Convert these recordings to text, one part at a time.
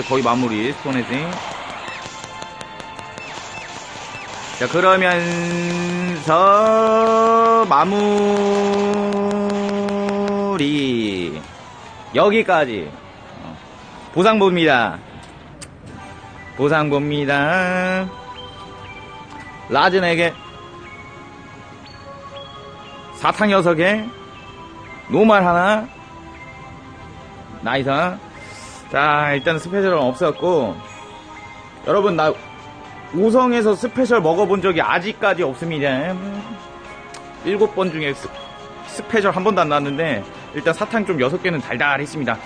이제 거의 마무리 스톤헤지 자 그러면서 마무리. 여기까지. 어, 보상 봅니다. 보상 봅니다. 라즈에게 사탕 6개 노말 하나. 나이스 자 일단 스페셜은 없었고 여러분 나 5성에서 스페셜 먹어본 적이 아직까지 없습니다. 7번 중에 스, 스페셜 한 번도 안 나왔는데 일단 사탕 좀 6개는 달달했습니다.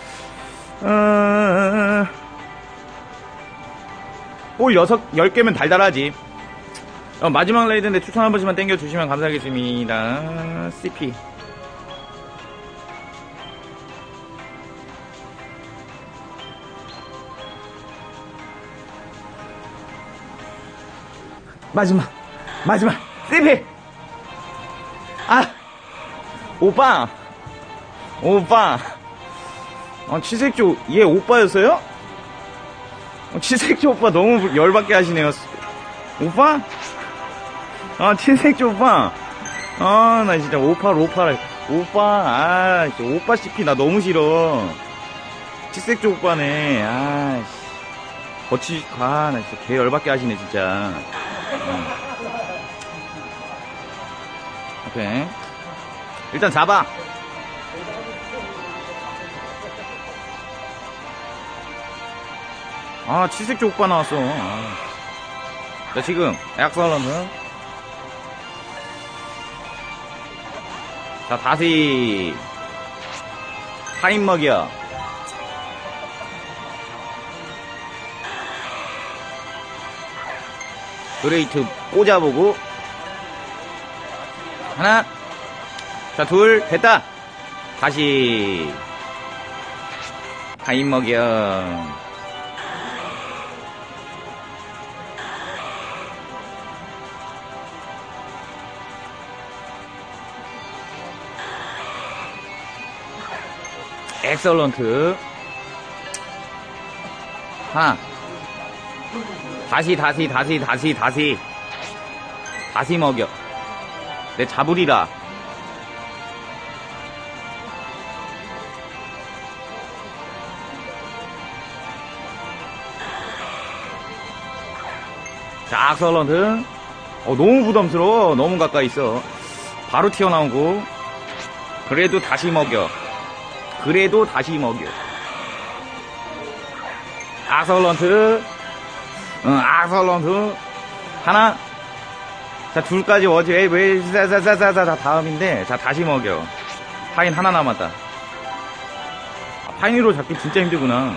어... 볼 6, 10개면 달달하지. 어, 마지막 레이드인데 추천 한 번씩만 땡겨주시면 감사하겠습니다. CP 마지막 마지막 CP 아! 오빠! 오빠! 어, 치색조 얘 오빠였어요? 어, 치색조 오빠 너무 열받게 하시네요. 오빠? 아 치색조 오빠! 아 나 진짜 오빠 오빠 오빠 아 오빠 CP 나 너무 싫어. 치색조 오빠네. 아씨. 거치 아나 진짜 개 열받게 하시네 진짜. 음. 오케이. 일단 잡아. 아 치색조 오빠 나왔어. 아. 자 지금 엑설런트 자 다시. 타임 먹이 야 그레이트 꽂아보고. 하나. 자둘 됐다. 다시. 타임 먹여. 엑설런트. 하나 다시 다시 다시 다시 다시. 다시 먹여. 내 잡으리라. 자 악설런트. 어, 너무 부담스러워. 너무 가까이 있어. 바로 튀어나오고. 그래도 다시 먹여. 그래도 다시 먹여. 악설런트 응, 악설런트 하나. 자 둘까지 어지 왜왜 자자자자자 다음인데 자 다시 먹여. 파인 하나 남았다. 아, 파인으로 잡기 진짜 힘들구나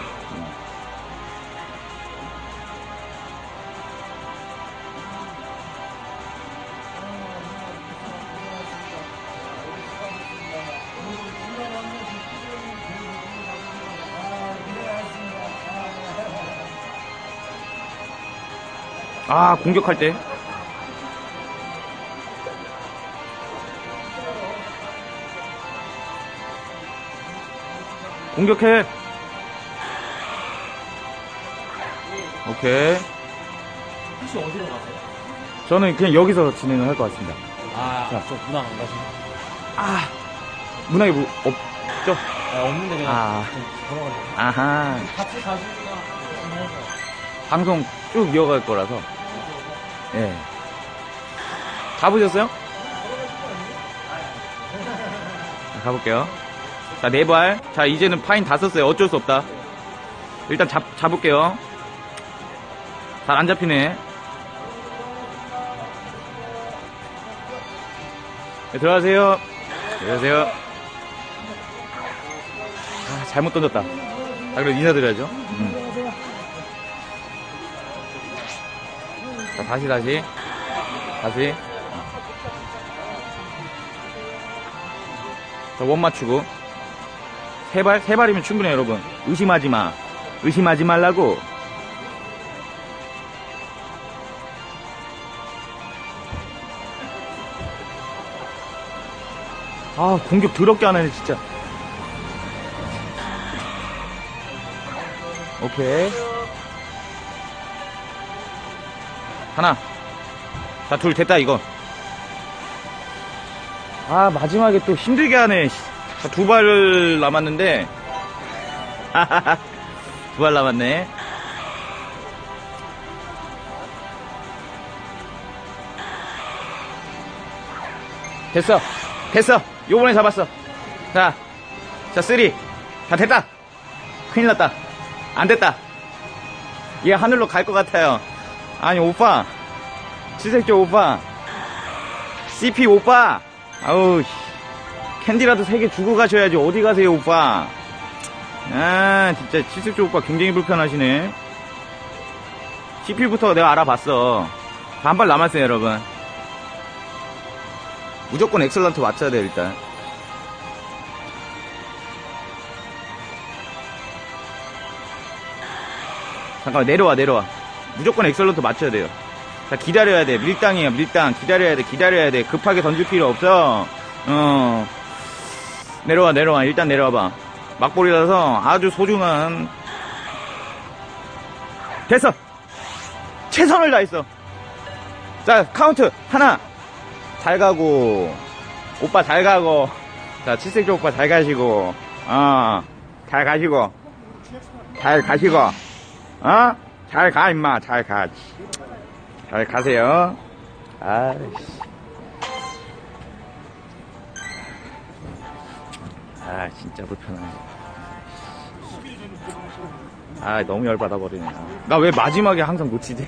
아 공격할 때 공격해 오케이 혹시 어디로 가세요? 저는 그냥 여기서 진행을 할 것 같습니다 아, 자. 저 문학 안 가시네. 아 문학이 뭐 없죠 아, 없는데 그냥 아. 좀 걸어가세요. 아하 같이 해서. 방송 쭉 이어갈 거라서 예. 가보셨어요? 자, 가볼게요. 자 네 발. 자 이제는 파인 다 썼어요. 어쩔 수 없다. 일단 잡, 잡을게요. 잘 안 잡히네. 네, 들어가세요. 들어가세요. 아 잘못 던졌다. 자 그럼 인사드려야죠. 음. 자, 다시, 다시. 다시. 자, 원 맞추고. 세 발? 세 발이면 충분해요, 여러분. 의심하지 마. 의심하지 말라고. 아, 공격 더럽게 하네, 진짜. 오케이. 하나. 자, 둘 됐다, 이거. 아, 마지막에 또 힘들게 하네. 자, 두발 남았는데. 두 발 남았네. 됐어. 됐어. 요번에 잡았어. 자, 자, 쓰리. 다 됐다. 큰일 났다. 안 됐다. 얘 하늘로 갈 것 같아요. 아니, 오빠. 치색조 오빠. CP 오빠. 아우, 씨. 캔디라도 세 개 주고 가셔야지. 어디 가세요, 오빠. 아, 진짜 치색조 오빠 굉장히 불편하시네. CP부터 내가 알아봤어. 한발 남았어요, 여러분. 무조건 엑셀런트 맞춰야 돼요, 일단. 잠깐만, 내려와, 내려와. 무조건 엑셀런트 맞춰야 돼요. 자, 기다려야 돼. 밀당이에요, 밀당. 기다려야 돼, 기다려야 돼. 급하게 던질 필요 없어. 어. 내려와, 내려와. 일단 내려와봐. 막볼이라서 아주 소중한. 됐어! 최선을 다했어. 자, 카운트. 하나. 잘 가고. 오빠 잘 가고. 자, 칠색조 오빠 잘 가시고. 어. 잘 가시고. 잘 가시고. 어? 잘 가, 임마. 잘 가. 잘 가세요. 아이씨. 아, 진짜 불편하네. 아, 너무 열받아 버리네. 나 왜 마지막에 항상 놓치지?